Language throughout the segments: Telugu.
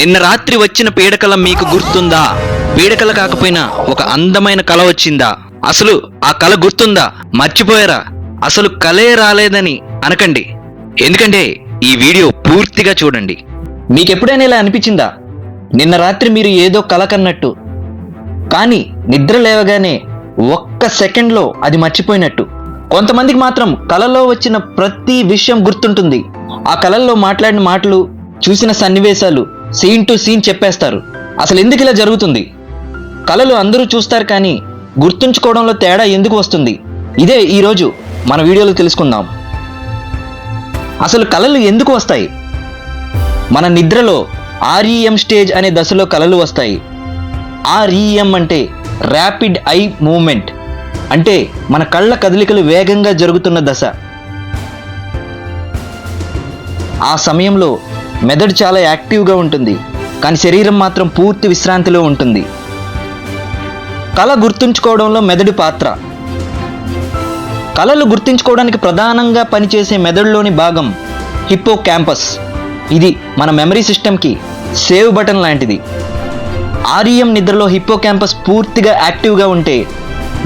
నిన్న రాత్రి వచ్చిన పీడకల మీకు గుర్తుందా? పీడకల కాకపోయినా ఒక అందమైన కల వచ్చిందా? అసలు ఆ కల గుర్తుందా? మర్చిపోయారా? అసలు కలే రాలేదని అనకండి. ఎందుకంటే ఈ వీడియో పూర్తిగా చూడండి. మీకెప్పుడైనా ఇలా అనిపించిందా? నిన్న రాత్రి మీరు ఏదో కల కన్నట్టు. కానీ నిద్ర లేవగానే ఒక్క సెకండ్లో అది మర్చిపోయినట్టు. కొంతమందికి మాత్రం కలలో వచ్చిన ప్రతి విషయం గుర్తుంటుంది. ఆ కలల్లో మాట్లాడిన మాటలు చూసిన సన్నివేశాలు సీన్ టు సీన్ చెప్పేస్తారు. అసలు ఎందుకు ఇలా జరుగుతుంది? కళలు అందరూ చూస్తారు కానీ గుర్తుంచుకోవడంలో తేడా ఎందుకు వస్తుంది? ఇదే ఈరోజు మన వీడియోలో తెలుసుకుందాం. అసలు కళలు ఎందుకు వస్తాయి? మన నిద్రలో ఆర్ఈఎం స్టేజ్ అనే దశలో కళలు వస్తాయి. ఆర్ఈఎం అంటే ర్యాపిడ్ ఐ మూమెంట్ అంటే మన కళ్ళ కదలికలు వేగంగా జరుగుతున్న దశ. ఆ సమయంలో మెదడు చాలా యాక్టివ్గా ఉంటుంది కానీ శరీరం మాత్రం పూర్తి విశ్రాంతిలో ఉంటుంది. కళ గుర్తుంచుకోవడంలో మెదడు పాత్ర. కళలు గుర్తుంచుకోవడానికి ప్రధానంగా పనిచేసే మెదడులోని భాగం హిప్పో క్యాంపస్ ఇది మన మెమరీ సిస్టమ్కి సేవ్ బటన్ లాంటిది. ఆర్ఈఎం నిద్రలో హిప్పో క్యాంపస్ పూర్తిగా యాక్టివ్గా ఉంటే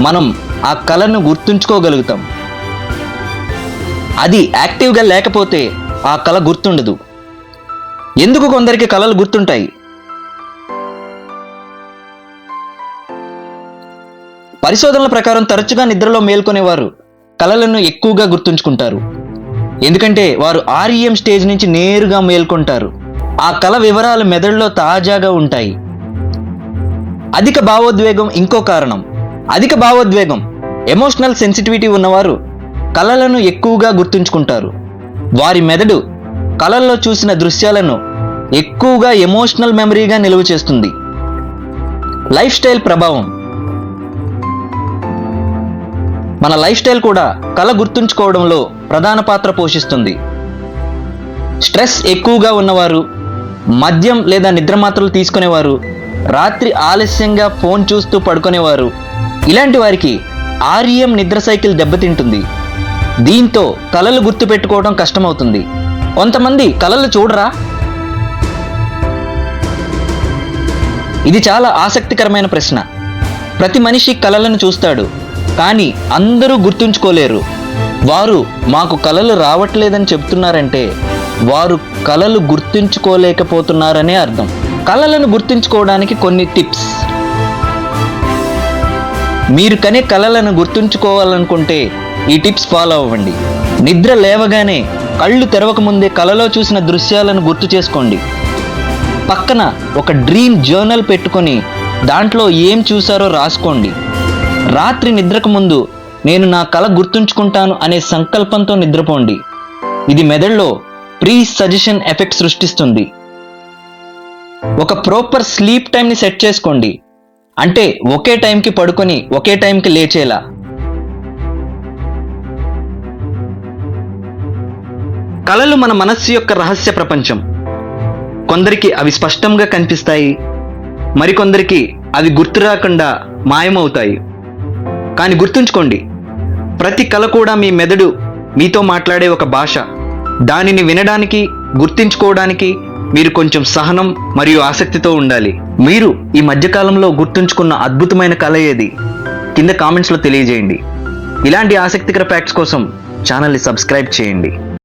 మనం ఆ కళను గుర్తుంచుకోగలుగుతాం. అది యాక్టివ్గా లేకపోతే ఆ కళ గుర్తుండదు. ఎందుకు కొందరికి కళలు గుర్తుంటాయి? పరిశోధనల ప్రకారం తరచుగా నిద్రలో మేల్కొనేవారు కళలను ఎక్కువగా గుర్తుంచుకుంటారు. ఎందుకంటే వారు ఆర్ఈఎం స్టేజ్ నుంచి నేరుగా మేల్కొంటారు. ఆ కళ వివరాలు మెదడులో తాజాగా ఉంటాయి. అధిక భావోద్వేగం ఇంకో కారణం. అధిక భావోద్వేగం ఎమోషనల్ సెన్సిటివిటీ ఉన్నవారు కళలను ఎక్కువగా గుర్తుంచుకుంటారు. వారి మెదడు కళల్లో చూసిన దృశ్యాలను ఎక్కువగా ఎమోషనల్ మెమరీగా నిలువ చేస్తుంది. లైఫ్ స్టైల్ ప్రభావం. మన లైఫ్ స్టైల్ కూడా కళ గుర్తుంచుకోవడంలో ప్రధాన పాత్ర పోషిస్తుంది. స్ట్రెస్ ఎక్కువగా ఉన్నవారు మద్యం లేదా నిద్ర మాత్రలు తీసుకునేవారు రాత్రి ఆలస్యంగా ఫోన్ చూస్తూ పడుకునేవారు ఇలాంటి వారికి ఆర్యం నిద్ర సైకిల్ దెబ్బతింటుంది. దీంతో కళలు గుర్తుపెట్టుకోవడం కష్టమవుతుంది. కొంతమంది కళలు చూడరా? ఇది చాలా ఆసక్తికరమైన ప్రశ్న. ప్రతి మనిషి కళలను చూస్తాడు కానీ అందరూ గుర్తుంచుకోలేరు. వారు మాకు కళలు రావట్లేదని చెప్తున్నారంటే వారు కళలు గుర్తుంచుకోలేకపోతున్నారనే అర్థం. కళలను గుర్తుంచుకోవడానికి కొన్ని టిప్స్. మీరు కనే కళలను గుర్తుంచుకోవాలనుకుంటే ఈ టిప్స్ ఫాలో అవ్వండి. నిద్ర లేవగానే కళ్ళు తెరవక ముందే కలలో చూసిన దృశ్యాలను గుర్తు చేసుకోండి. పక్కన ఒక డ్రీమ్ జర్నల్ పెట్టుకొని దాంట్లో ఏం చూసారో రాసుకోండి. రాత్రి నిద్రకు ముందు నేను నా కళ గుర్తుంచుకుంటాను అనే సంకల్పంతో నిద్రపోండి. ఇది మెదడులో ప్రీ సజెషన్ ఎఫెక్ట్ సృష్టిస్తుంది. ఒక ప్రాపర్ స్లీప్ టైంని సెట్ చేసుకోండి. అంటే ఒకే టైంకి పడుకొని ఒకే టైంకి లేచేలా. కళలు మన మనస్సు యొక్క రహస్య ప్రపంచం. కొందరికి అవి స్పష్టంగా కనిపిస్తాయి మరికొందరికి అవి గుర్తు రాకుండా మాయమవుతాయి. కానీ గుర్తుంచుకోండి ప్రతి కళ కూడా మీ మెదడు మీతో మాట్లాడే ఒక భాష. దానిని వినడానికి గుర్తుంచుకోవడానికి మీరు కొంచెం సహనం మరియు ఆసక్తితో ఉండాలి. మీరు ఈ మధ్యకాలంలో గుర్తుంచుకున్న అద్భుతమైన కళ ఏది? కింద కామెంట్స్లో తెలియజేయండి. ఇలాంటి ఆసక్తికర ఫ్యాక్ట్స్ కోసం ఛానల్ని సబ్స్క్రైబ్ చేయండి.